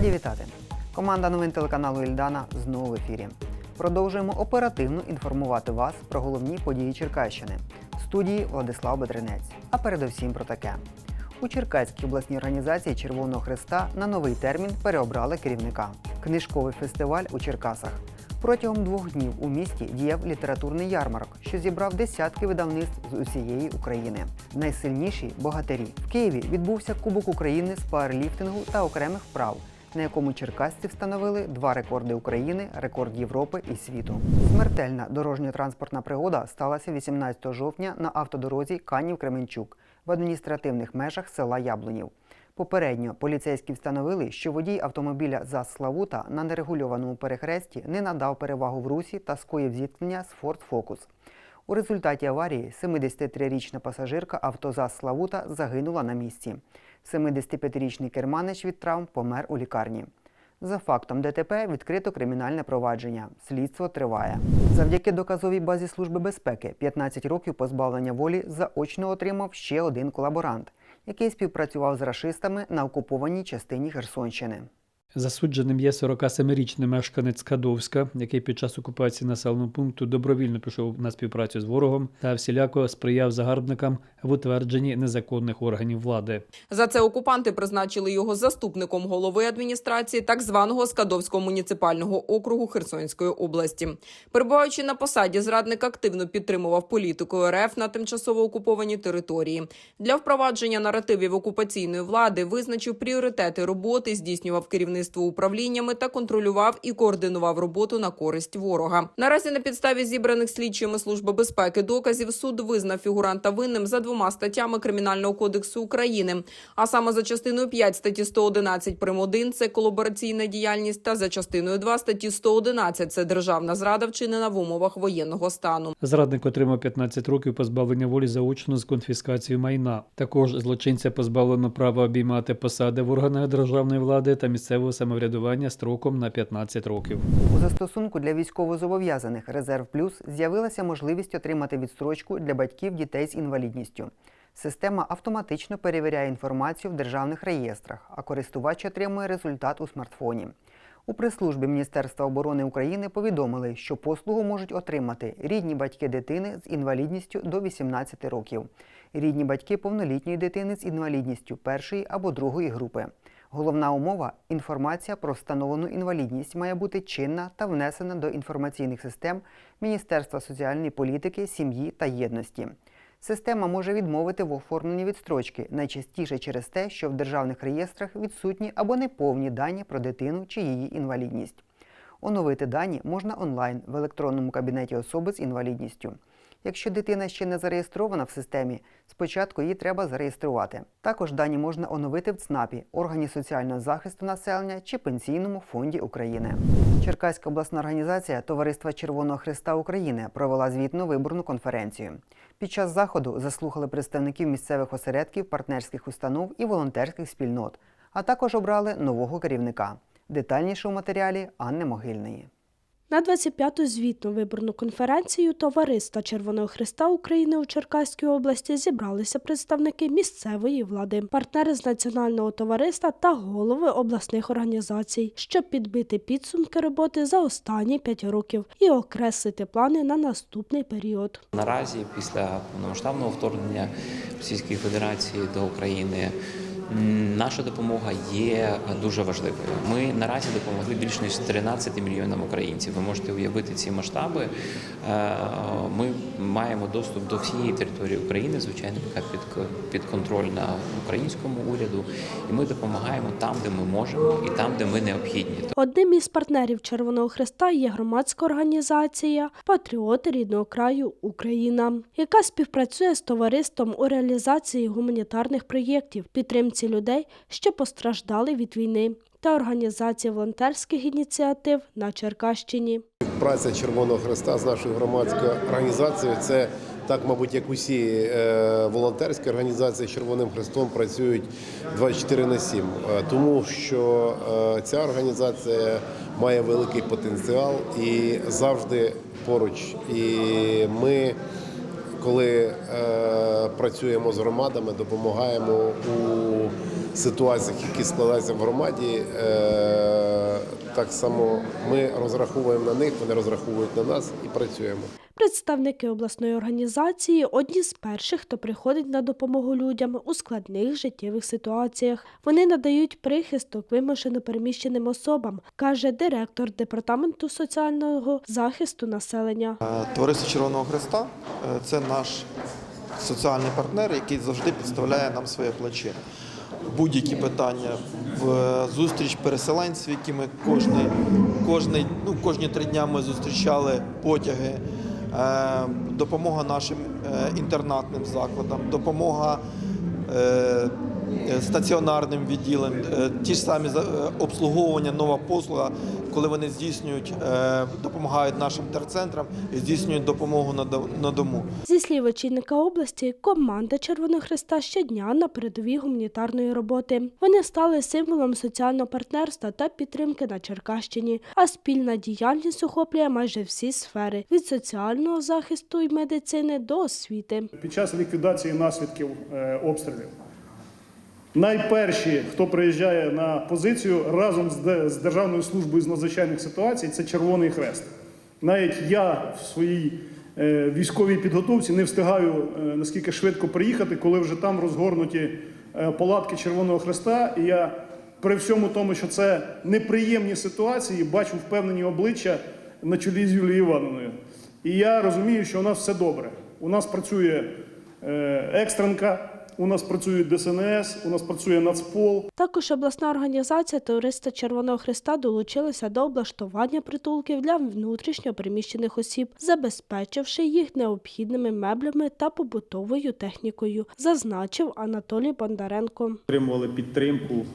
Раді вітати! Команда новин телеканалу Ільдана знову в ефірі. Продовжуємо оперативно інформувати вас про головні події Черкащини. В студії Владислав Бедренець. А передусім про таке. У Черкаській обласній організації Червоного Христа на новий термін переобрали керівника. Книжковий фестиваль у Черкасах. Протягом двох днів у місті діяв літературний ярмарок, що зібрав десятки видавництв з усієї України. Найсильніші богатирі. В Києві відбувся Кубок України з пауерліфтингу та окремих вправ, на якому черкасці встановили два рекорди України, рекорд Європи і світу. Смертельна дорожньо-транспортна пригода сталася 18 жовтня на автодорозі Канів-Кременчук в адміністративних межах села Яблунів. Попередньо поліцейські встановили, що водій автомобіля ЗАЗ Славута на нерегульованому перехресті не надав перевагу в русі та скоїв зіткнення з Ford Focus. У результаті аварії 73-річна пасажирка авто ЗАЗ Славута загинула на місці. 75-річний керманич від травм помер у лікарні. За фактом ДТП відкрито кримінальне провадження. Слідство триває. Завдяки доказовій базі Служби безпеки 15 років позбавлення волі заочно отримав ще один колаборант, який співпрацював з рашистами на окупованій частині Херсонщини. Засудженим є 47-річний мешканець Кадовська, який під час окупації населеного пункту добровільно пішов на співпрацю з ворогом та всіляко сприяв загарбникам в утвердженні незаконних органів влади. За це окупанти призначили його заступником голови адміністрації так званого Скадовського муніципального округу Херсонської області. Перебуваючи на посаді, зрадник активно підтримував політику РФ на тимчасово окупованій території. Для впровадження наративів окупаційної влади визначив пріоритети роботи, здійснював керівництво управліннями та контролював і координував роботу на користь ворога. Наразі на підставі зібраних слідчими служби безпеки доказів суд визнав фігуранта винним за двома статтями Кримінального кодексу України, а саме за частиною 5 статті 111 прим. 1 – це колабораційна діяльність, та за частиною 2 статті 111 – це державна зрада, вчинена в умовах воєнного стану. Зрадник отримав 15 років позбавлення волі заочно з конфіскацією майна. Також злочинця позбавлено права обіймати посади в органах державної влади та місцевого самоврядування строком на 15 років. У застосунку для військовозобов'язаних Резерв Плюс з'явилася можливість отримати відстрочку для батьків дітей з інвалідністю. Система автоматично перевіряє інформацію в державних реєстрах, а користувач отримує результат у смартфоні. У прес-службі Міністерства оборони України повідомили, що послугу можуть отримати рідні батьки дитини з інвалідністю до 18 років, рідні батьки повнолітньої дитини з інвалідністю першої або другої групи. Головна умова інформація про встановлену інвалідність має бути чинна та внесена до інформаційних систем Міністерства соціальної політики, сім'ї та єдності. Система може відмовити в оформленні відстрочки найчастіше через те, що в державних реєстрах відсутні або неповні дані про дитину чи її інвалідність. Оновити дані можна онлайн в електронному кабінеті особи з інвалідністю. Якщо дитина ще не зареєстрована в системі, спочатку її треба зареєструвати. Також дані можна оновити в ЦНАПі, органі соціального захисту населення чи Пенсійному фонді України. Черкаська обласна організація Товариства Червоного Христа України провела звітну виборну конференцію. Під час заходу заслухали представників місцевих осередків, партнерських установ і волонтерських спільнот, а також обрали нового керівника. Детальніше у матеріалі Анни Могильної. На 25-ту звітну виборну конференцію Товариства Червоного Христа України у Черкаській області зібралися представники місцевої влади, партнери з національного товариства та голови обласних організацій, щоб підбити підсумки роботи за останні п'ять років і окреслити плани на наступний період. Наразі, після повномасштабного вторгнення Російської Федерації до України, наша допомога є дуже важливою. Ми наразі допомогли більш ніж 13 мільйонам українців. Ви можете уявити ці масштаби. Е, Ми маємо доступ до всієї території України, звичайно, яка під підконтрольна українському уряду, і ми допомагаємо там, де ми можемо, і там, де ми необхідні. Одним із партнерів Червоного Христа є громадська організація Патріоти рідного краю Україна, яка співпрацює з товариством у реалізації гуманітарних проєктів, підтримці людей, що постраждали від війни, та організації волонтерських ініціатив на Черкащині. Праця Червоного Христа з нашою громадською організацією це так, мабуть, як усі е, волонтерські організації з Червоним Христом працюють 24 на 7, Е, тому що е, ця організація має великий потенціал і завжди поруч. І ми, коли е, працюємо з громадами, допомагаємо у ситуаціях, які складаються в громаді, е, так само ми розраховуємо на них, вони розраховують на нас і працюємо. Представники обласної організації одні з перших, хто приходить на допомогу людям у складних життєвих ситуаціях. Вони надають прихисток вимушено переміщеним особам, каже директор департаменту соціального захисту населення. Е, Товариство Червоного Христа е, це наш соціальний партнер, який завжди підставляє нам своє плече. Будь-які питання в е, зустріч переселенців, які ми кожний, кожний, ну, кожні три дня ми зустрічали потяги, допомога нашим е, інтернатним закладам, допомога е, е, стаціонарним відділам, е, ті ж самі е, обслуговування, нова послуга, коли вони здійснюють, е, допомагають нашим терцентрам і здійснюють допомогу на до- на дому. Зі слів очільника області, команда Червоного Христа щодня на передовій гуманітарної роботи. Вони стали символом соціального партнерства та підтримки на Черкащині. А спільна діяльність охоплює майже всі сфери від соціального захисту і медицини до освіти. під час ліквідації наслідків е, обстрілів. Найперші, хто приїжджає на позицію разом з Державною службою з надзвичайних ситуацій, це Червоний Хрест. Навіть я в своїй е, військовій підготовці не встигаю е, наскільки швидко приїхати, коли вже там розгорнуті е, палатки Червоного Хреста. І я при всьому тому, що це неприємні ситуації, бачу впевнені обличчя на чолі з Юлією Івановною. І я розумію, що у нас все добре. У нас працює екстренка, у нас працює ДСНС, у нас працює Нацпол, Також обласна організація Туриста Червоного Христа долучилася до облаштування притулків для внутрішньо переміщених осіб, забезпечивши їх необхідними меблями та побутовою технікою, зазначив Анатолій Бондаренко. отримували підтримку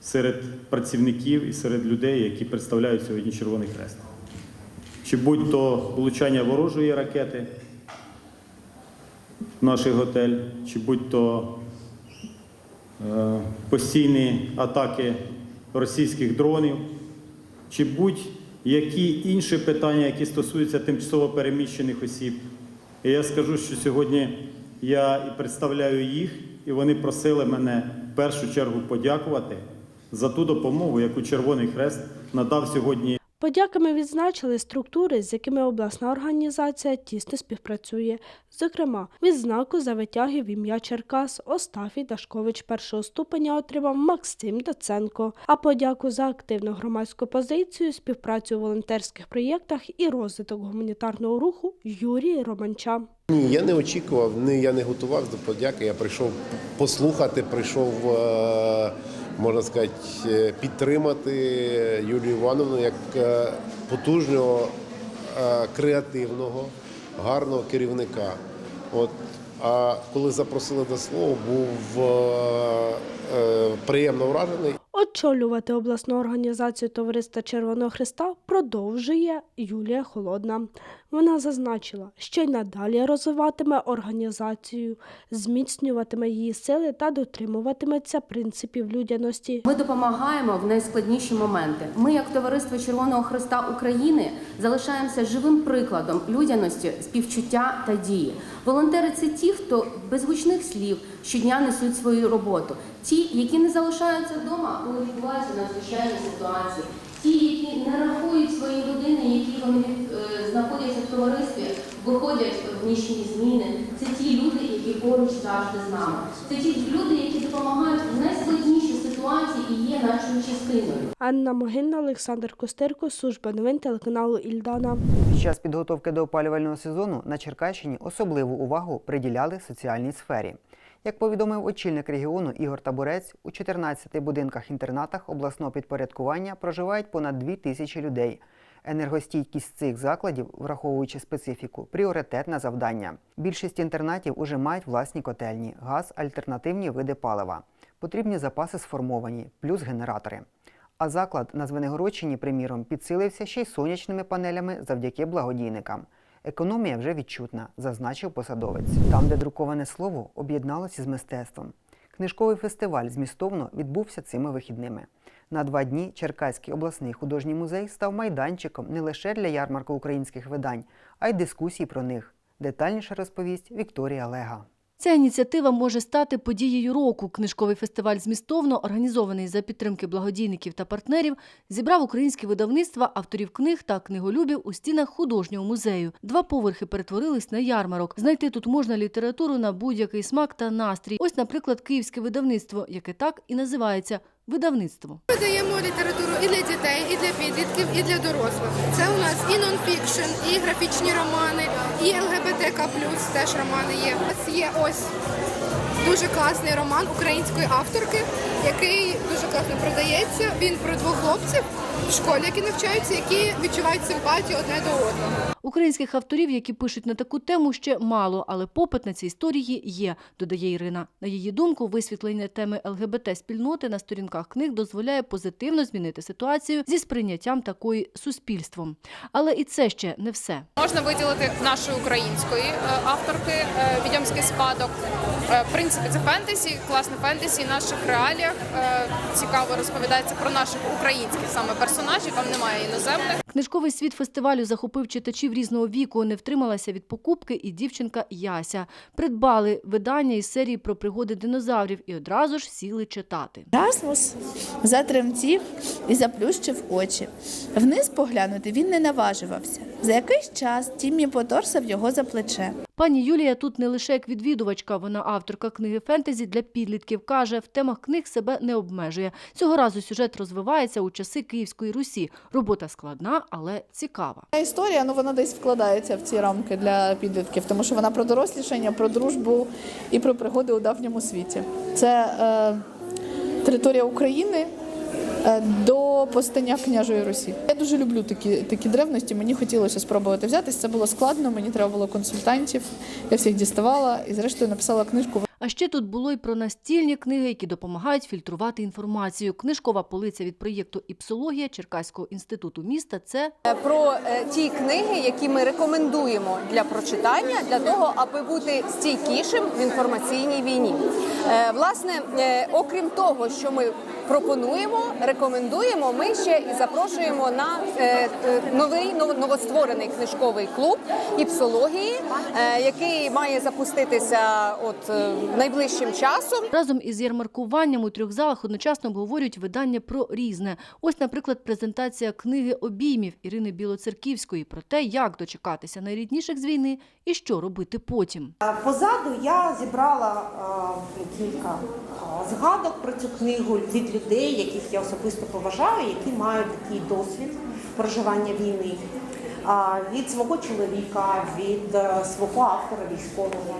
серед працівників і серед людей, які представляють сьогодні Червоний Хрест. Чи будь-то влучання ворожої ракети наш готель, чи будь-то е, постійні атаки російських дронів, чи будь-які інші питання, які стосуються тимчасово переміщених осіб. І я скажу, що сьогодні я і представляю їх, і вони просили мене в першу чергу подякувати за ту допомогу, яку Червоний Хрест надав сьогодні Подяками відзначили структури, з якими обласна організація тісно співпрацює. Зокрема, відзнаку за витяги в ім'я Черкас Остафій Дашкович першого ступеня отримав Максим Доценко. А подяку за активну громадську позицію, співпрацю у волонтерських проєктах і розвиток гуманітарного руху Юрій Романча. Ні, я не очікував, ні, я не готувався до подяки. Я прийшов послухати, прийшов, е, можна сказати, е, підтримати Юлію Івановну як е, потужного, е, креативного, гарного керівника. От, а коли запросили до слова, був приємно вражений. Очолювати обласну організацію Товариства Червоного Христа продовжує Юлія Холодна. Вона зазначила, що й надалі розвиватиме організацію, зміцнюватиме її сили та дотримуватиметься принципів людяності. Ми допомагаємо в найскладніші моменти. Ми, як товариство Червоного Христа України, залишаємося живим прикладом людяності, співчуття та дії. Волонтери це ті, хто без гучних слів щодня несуть свою роботу. Ті, які не залишаються вдома, коли відбуваються надзвичайні ситуації. Ті, які не рахують свої години, які вони е, знаходяться в товаристві, виходять в нічні зміни. Це ті люди, які поруч завжди з нами. Це ті люди, які допомагають в найскладніші ситуації і є нашою частиною. Анна Могинна, Олександр Костирко, служба новин телеканалу Ільдана. Під час підготовки до опалювального сезону на Черкащині особливу увагу приділяли соціальній сфері. Як повідомив очільник регіону Ігор Табурець, у 14 будинках-інтернатах обласного підпорядкування проживають понад 2 тисячі людей. Енергостійкість цих закладів, враховуючи специфіку, пріоритетне завдання. Більшість інтернатів уже мають власні котельні, газ, альтернативні види палива. Потрібні запаси сформовані, плюс генератори. А заклад на Звенигородчині, приміром, підсилився ще й сонячними панелями завдяки благодійникам. Економія вже відчутна, зазначив посадовець. Там, де друковане слово об'єдналося з мистецтвом. Книжковий фестиваль змістовно відбувся цими вихідними. На два дні Черкаський обласний художній музей став майданчиком не лише для ярмарку українських видань, а й дискусій про них. Детальніше розповість Вікторія Лега. Ця ініціатива може стати подією року. Книжковий фестиваль змістовно, організований за підтримки благодійників та партнерів, зібрав українські видавництва авторів книг та книголюбів у стінах художнього музею. Два поверхи перетворились на ярмарок. Знайти тут можна літературу на будь-який смак та настрій. Ось, наприклад, київське видавництво, яке так і називається видавництво. Ми даємо літературу і для дітей, і для підлітків, і для дорослих. Це у нас і нонфікшн, і графічні романи, і ЛГБТК теж романи є. У нас є ось дуже класний роман української авторки, який дуже класно продається. Він про двох хлопців в школі, які навчаються, які відчувають симпатію одне до одного. Українських авторів, які пишуть на таку тему, ще мало, але попит на ці історії є, додає Ірина. На її думку, висвітлення теми ЛГБТ-спільноти на сторінках книг дозволяє позитивно змінити ситуацію зі сприйняттям такої суспільством. Але і це ще не все. Можна виділити нашої української е, авторки е, «Відьомський спадок. Е, В принципі, це фентезі, класне фентезі. В наших реаліях е, цікаво розповідається про наших українських саме персонажів. Там немає іноземних. Книжковий світ фестивалю захопив читачів різного віку. Не втрималася від покупки і дівчинка Яся. Придбали видання із серії про пригоди динозаврів і одразу ж сіли читати. Расмус затремтів і заплющив очі. Вниз поглянути він не наважувався. За якийсь час Тіммі поторсав його за плече. Пані Юлія тут не лише як відвідувачка, вона авторка книги фентезі для підлітків. Каже, в темах книг себе не обмежує. Цього разу сюжет розвивається у часи Київської Русі. Робота складна, але цікава. Історія ну вона десь вкладається в ці рамки для підлітків, тому що вона про дорослішання, про дружбу і про пригоди у давньому світі. Це е, територія України. Е, До постання княжої Русі. Я дуже люблю такі такі древності. Мені хотілося спробувати взятись. Це було складно. Мені треба було консультантів. Я всіх діставала і, зрештою, написала книжку. А ще тут було й про настільні книги, які допомагають фільтрувати інформацію. Книжкова полиця від проєкту Іпсологія Черкаського інституту міста. Це про е, ті книги, які ми рекомендуємо для прочитання, для того, аби бути стійкішим в інформаційній війні. Е, Власне, е, окрім того, що ми пропонуємо, рекомендуємо, ми ще і запрошуємо на новий новостворений книжковий клуб іпсології, який має запуститися от найближчим часом. разом із ярмаркуванням у трьох залах одночасно обговорюють видання про різне. Ось, наприклад, презентація книги обіймів Ірини Білоцерківської про те, як дочекатися найрідніших з війни і що робити потім. Позаду я зібрала е, кілька е, згадок про цю книгу від людей, яких я особисто поважаю, які мають такий досвід проживання війни. Від свого чоловіка, від е, свого автора військового.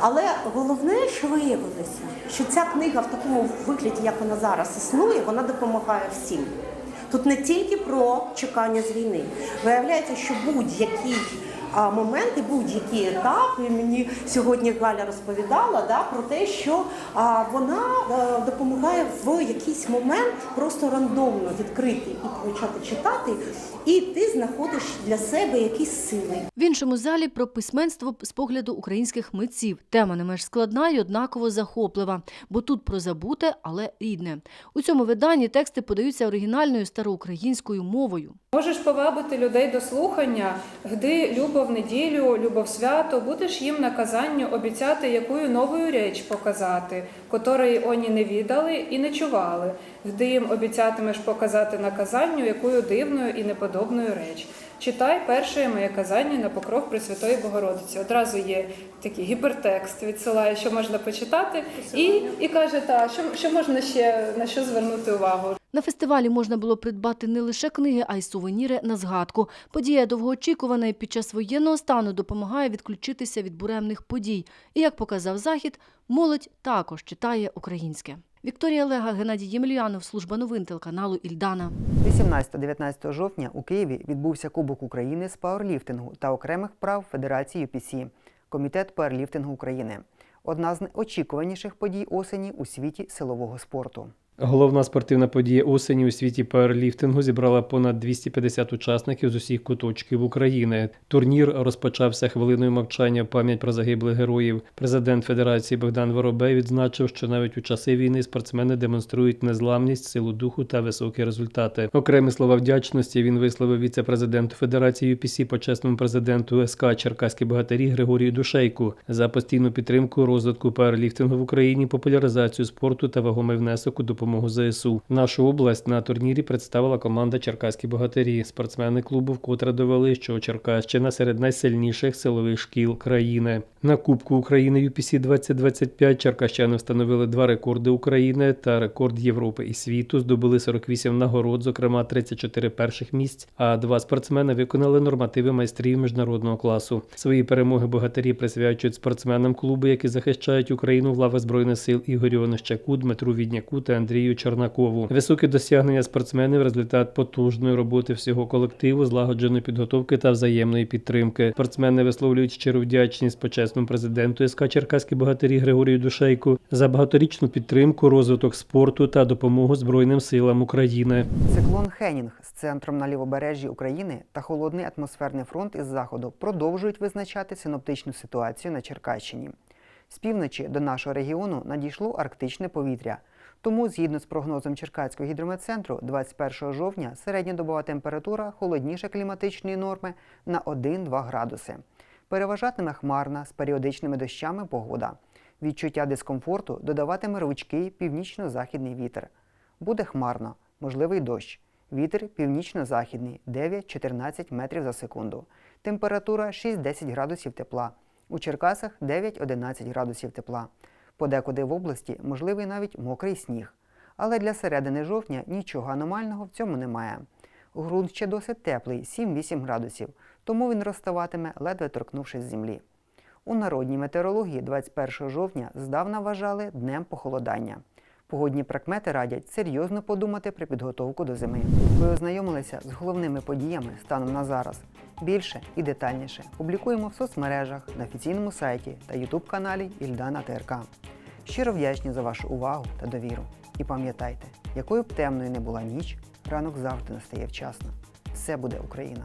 Але головне, що виявилося, що ця книга в такому вигляді, як вона зараз існує, вона допомагає всім. Тут не тільки про чекання з війни. Виявляється, що будь-який а, момент будь-який етап, і мені сьогодні Галя розповідала да, про те, що а, вона е, допомагає в якийсь момент просто рандомно відкрити і почати читати, і ти знаходиш для себе якісь сили. В іншому залі про письменство з погляду українських митців. Тема не менш складна і однаково захоплива, бо тут про забуте, але рідне. У цьому виданні тексти подаються оригінальною староукраїнською мовою. Можеш повабити людей до слухання, гди любов неділю, любов свято, будеш їм наказанню обіцяти якою новою реч показати, котрої оні не відали і не чували. Гди їм обіцятимеш показати наказанню, якою дивною і неподобною реч. Читай перше моє казання на покров Пресвятої Богородиці. Одразу є такий гіпертекст, відсилає, що можна почитати, і, і каже, та що, що можна ще на що звернути увагу. На фестивалі можна було придбати не лише книги, а й сувеніри на згадку. Подія довгоочікувана і під час воєнного стану допомагає відключитися від буремних подій. І, як показав Захід, молодь також читає українське. Вікторія Лега, Геннадій Ємельянов, служба новин телеканалу Ільдана. 18-19 жовтня у Києві відбувся Кубок України з пауерліфтингу та окремих прав Федерації UPC – Комітет пауерліфтингу України. Одна з найочікуваніших подій осені у світі силового спорту. Головна спортивна подія осені у світі пауерліфтингу зібрала понад 250 учасників з усіх куточків України. Турнір розпочався хвилиною мовчання в пам'ять про загиблих героїв. Президент Федерації Богдан Воробей відзначив, що навіть у часи війни спортсмени демонструють незламність, силу духу та високі результати. Окремі слова вдячності він висловив віце-президенту Федерації UPC, почесному президенту СК Черкаські богатирі Григорію Душейку за постійну підтримку розвитку пауерліфтингу в Україні, популяризацію спорту та вагомий внесок у допомогу ЗСУ. Нашу область на турнірі представила команда Черкаські богатирі. Спортсмени клубу вкотре довели, що Черкащина серед найсильніших силових шкіл країни. На Кубку України UPC 2025 черкащани встановили два рекорди України та рекорд Європи і світу. Здобули 48 нагород, зокрема 34 перших місць. А два спортсмени виконали нормативи майстрів міжнародного класу. Свої перемоги богатирі присвячують спортсменам клубу, які захищають Україну в лави збройних сил Ігорю Онищаку, Дмитру Відняку та Андрію Чернакову. Високі досягнення спортсменів результат потужної роботи всього колективу, злагодженої підготовки та взаємної підтримки. Спортсмени висловлюють щиру вдячність почесному президенту СК Черкаські богатирі Григорію Душейку за багаторічну підтримку, розвиток спорту та допомогу Збройним силам України. Циклон Хенінг з центром на лівобережжі України та холодний атмосферний фронт із заходу продовжують визначати синоптичну ситуацію на Черкащині. З півночі до нашого регіону надійшло арктичне повітря. Тому, згідно з прогнозом Черкаського гідрометцентру, 21 жовтня середньодобова температура холодніше кліматичної норми на 1-2 градуси. Переважатиме хмарна з періодичними дощами погода. Відчуття дискомфорту додаватиме рвучкий північно-західний вітер. Буде хмарно, можливий дощ. Вітер північно-західний 9-14 метрів за секунду. Температура 6-10 градусів тепла. У Черкасах 9-11 градусів тепла. Подекуди в області можливий навіть мокрий сніг. Але для середини жовтня нічого аномального в цьому немає. Грунт ще досить теплий 7-8 градусів, тому він розставатиме, ледве торкнувшись землі. У народній метеорології 21 жовтня здавна вважали днем похолодання. Погодні прикмети радять серйозно подумати про підготовку до зими. Ви ознайомилися з головними подіями станом на зараз. Більше і детальніше публікуємо в соцмережах, на офіційному сайті та ютуб-каналі Ільдана ТРК. Щиро вдячні за вашу увагу та довіру. І пам'ятайте, якою б темною не була ніч, ранок завжди настає вчасно. Все буде Україна!